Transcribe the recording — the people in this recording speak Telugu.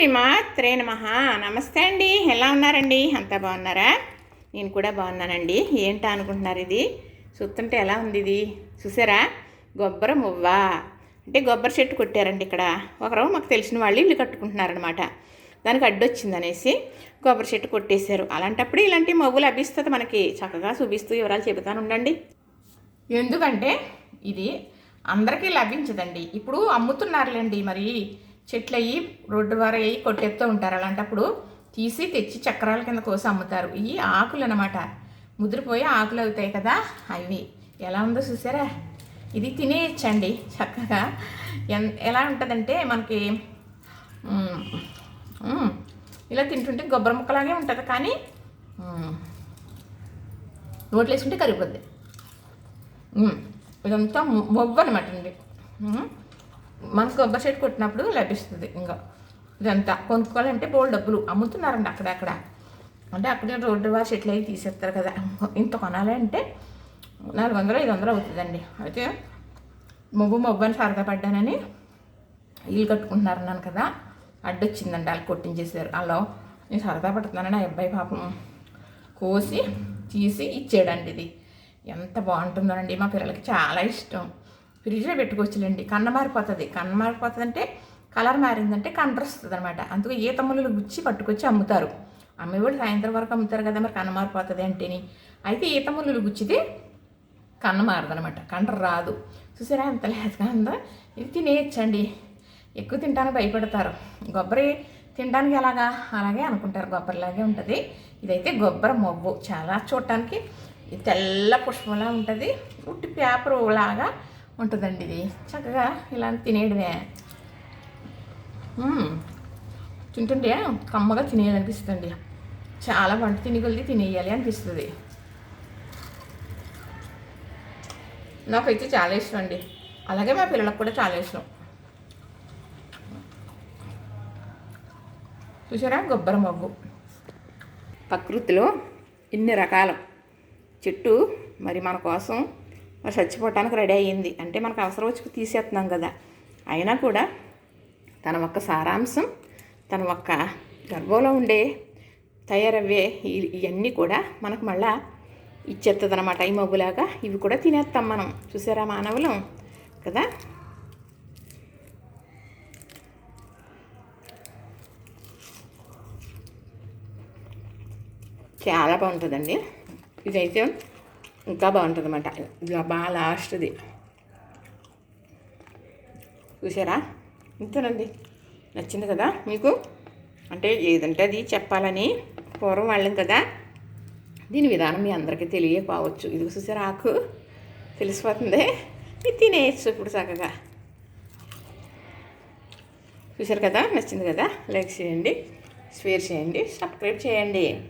శ్రీమాత్రే నమ నమస్తే అండి. ఎలా ఉన్నారండి? అంతా బాగున్నారా? నేను కూడా బాగున్నానండి. ఏంటా అనుకుంటున్నారు ఇది? చూస్తుంటే ఎలా ఉంది ఇది? చూసారా? గొబ్బర మువ్వ. అంటే గొబ్బరి చెట్టు కొట్టారండి ఇక్కడ. ఒకరు మాకు తెలిసిన వాళ్ళు ఇల్లు కట్టుకుంటున్నారనమాట దానికి అడ్డొచ్చింది అనేసి కొబ్బరి చెట్టు కొట్టేశారు. అలాంటప్పుడు ఇలాంటి మవ్వు లభిస్తుంది మనకి. చక్కగా చూపిస్తూ వివరాలు చెబుతాను ఉండండి. ఎందుకంటే ఇది అందరికీ లభించదండి. ఇప్పుడు అమ్ముతున్నారులేండి మరి. చెట్లు అయ్యి రోడ్డు వారు అయ్యి కొట్టేస్తూ ఉంటారు. అలాంటప్పుడు తీసి తెచ్చి చక్రాల కింద కోసి అమ్ముతారు. ఈ ఆకులు అనమాట ముదిరిపోయి ఆకులు అవుతాయి కదా అవి ఎలా ఉందో చూసారా? ఇది తినేయచ్చండి చక్కగా. ఎన్ ఎలా ఉంటుందంటే మనకి ఇలా తింటుంటే కొబ్బరి ముక్కలాగే ఉంటుంది కానీ నోట్లు వేసుకుంటే కరిగిపోద్ది. ఇదంతా మొ- మొవ్వు అనమాట అండి మనకు కొబ్బరి చెట్టు కొట్టినప్పుడు లభిస్తుంది ఇంకా. ఇదంతా. కొనుక్కోవాలంటే బోల్ డబ్బులు. అమ్ముతున్నారండి అక్కడక్కడ అంటే అక్కడే రోడ్డు వారి చెట్లు అవి తీసేస్తారు కదా. ఇంత కొనాలంటే నాలుగు వందలు ఐదు వందలు అవుతుందండి. అయితే మొబ్బు మొవ్వు అని సరదా పడ్డానని ఇల్లు కట్టుకుంటున్నారన్నాను కదా. అడ్డొచ్చిందండి వాళ్ళు కొట్టించేసారు అలా నేను సరదా పడుతున్నానని ఆ అబ్బాయి పాపం కోసి తీసి ఇచ్చాడండి ఇది. ఎంత బాగుంటుందోనండి మా పిల్లలకి చాలా ఇష్టం. ఫ్రిడ్జ్లో పెట్టుకోవచ్చులేండి. కన్న మారిపోతుంది. కన్న మారిపోతుంది అంటే కలర్ మారిందంటే కండ్ర వస్తుంది అనమాట అందుకే ఈత ముళ్ళు గుచ్చి పట్టుకొచ్చి అమ్ముతారు. అమ్మేవాళ్ళు సాయంత్రం వరకు అమ్ముతారు కదా మరి కన్న మారిపోతుంది అంటేని. అయితే ఈత ముళ్ళు గుచ్చితే కన్ను మారదనమాట. కండ్ర రాదు. చూసారా ఎంత లేదుగా అందా ఇది తినేయచ్చండి. ఎక్కువ తింటానికి భయపడతారు. కొబ్బరి తినడానికి ఎలాగా? అలాగే అనుకుంటారు. కొబ్బరిలాగే ఉంటుంది. ఇదైతే కొబ్బరి మొబ్బు చాలా చూడటానికి ఇది తెల్ల పుష్పంలా ఉంటుంది. ఉట్టి పేపర్ లాగా ఉంటుందండి ఇది. చక్కగా ఇలా తినేయడమే. తింటుంటే కమ్మగా తినేయాలనిపిస్తుంది చాలా వంట తిని తినేయాలి అనిపిస్తుంది. నాకైతే చాలా ఇష్టం అండి. అలాగే మా పిల్లలకు కూడా చాలా ఇష్టం. చూసారా? కొబ్బరి మగ్గు ప్రకృతిలో ఇన్ని రకాల. చెట్టు మరి మన కోసం మరి చచ్చిపోవటానికి రెడీ అయ్యింది. అంటే మనకు అవసరం వచ్చి తీసేస్తున్నాం కదా. అయినా కూడా తన ఒక్క సారాంశం తన ఒక్క గర్భంలో ఉండే తయారవ్వే ఇవన్నీ కూడా మనకు మళ్ళా ఇచ్చేస్తుంది అనమాట ఈ మగ్గులాగా ఇవి కూడా తినేస్తాం మనం. చూసారా మానవులం? కదా? చాలా బాగుంటుందండి. ఇదైతే ఇంకా బాగుంటుంది అనమాట ఇలా బాగా లాస్ట్ది. చూసారా? ఇంతేనండి. నచ్చింది కదా మీకు? అంటే ఏదంటే అది చెప్పాలని పూర్వం వాళ్ళం కదా. దీని విధానం మీ అందరికీ తెలియకపోవచ్చు. ఇది చూసారా ఆకు? తెలిసిపోతుంది. ఇది తినేయచ్చు ఇప్పుడు చక్కగా. చూసారు కదా? నచ్చింది కదా? లైక్ చేయండి. షేర్ చేయండి. సబ్స్క్రైబ్ చేయండి.